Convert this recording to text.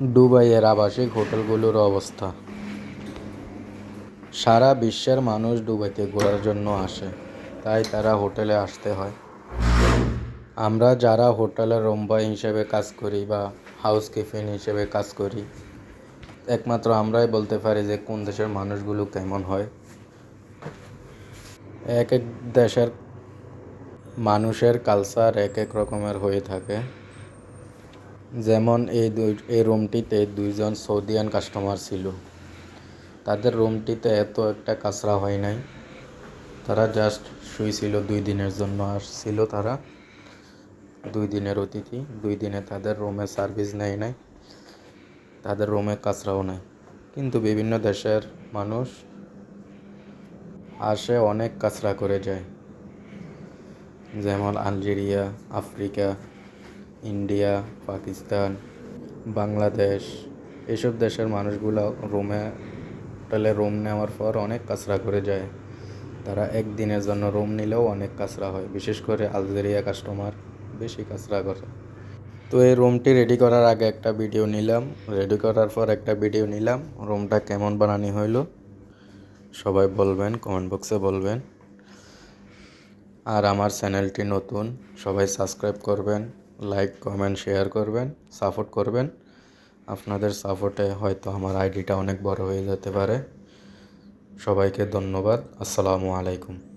দুবাইয়ের আবাসিক হোটেলগুলোর অবস্থা। সারা বিশ্বের মানুষ দুবাইতে ঘোরার জন্য আসে, তাই তারা হোটেলে আসতে হয়। আমরা যারা হোটেলের রুম বয় হিসেবে কাজ করি বা হাউস হাউসকিপিং হিসেবে কাজ করি, একমাত্র আমরাই বলতে পারি যে কোন দেশের মানুষগুলো কেমন হয়। এক এক দেশের মানুষের কালচার এক এক রকমের হয়ে থাকে। যেমন এই দুই, এই রুমটিতে দুইজন সৌদিয়ান কাস্টমার ছিল। তাদের রুমটিতে এত একটা কাঁচরা হয় নাই। তারা জাস্ট শুয়েছিল দুই দিনের জন্য আসছিল তারা দুই দিনের অতিথি। দুই দিনে তাদের রুমে সার্ভিস নেয় নাই। তাদের রুমে কাঁচরাও নাই। কিন্তু বিভিন্ন দেশের মানুষ আসে অনেক কাঁচরা করে যায়। যেমন Algeria, Africa India, Pakistan, Bangladesh, এসব দেশের মানুষগুলো রুমে হোটেলে রুম নেওয়ার পর অনেক কাঁচরা করে যায়। তারা একদিনের জন্য রুম নিলেও অনেক কাঁচরা হয়, বিশেষ করে আলজেরিয়া কাস্টমার বেশি কাঁচরা করে। তো এই রুমটি রেডি করার আগে একটা ভিডিও নিলাম। রেডি করার পর একটা ভিডিও নিলাম। রুমটা কেমন বানানি হইল? সবাই বলবেন কমেন্ট বক্সে বলবেন। আর আমার চ্যানেলটি নতুন, সবাই সাবস্ক্রাইব করবেন। লাইক কমেন্ট শেয়ার করবেন সাপোর্ট করবেন। আপনাদের সাপোর্টে হয়তো আমার আইডিটা অনেক বড় হয়ে যেতে পারে। সবাইকে ধন্যবাদ। আসসালামু আলাইকুম।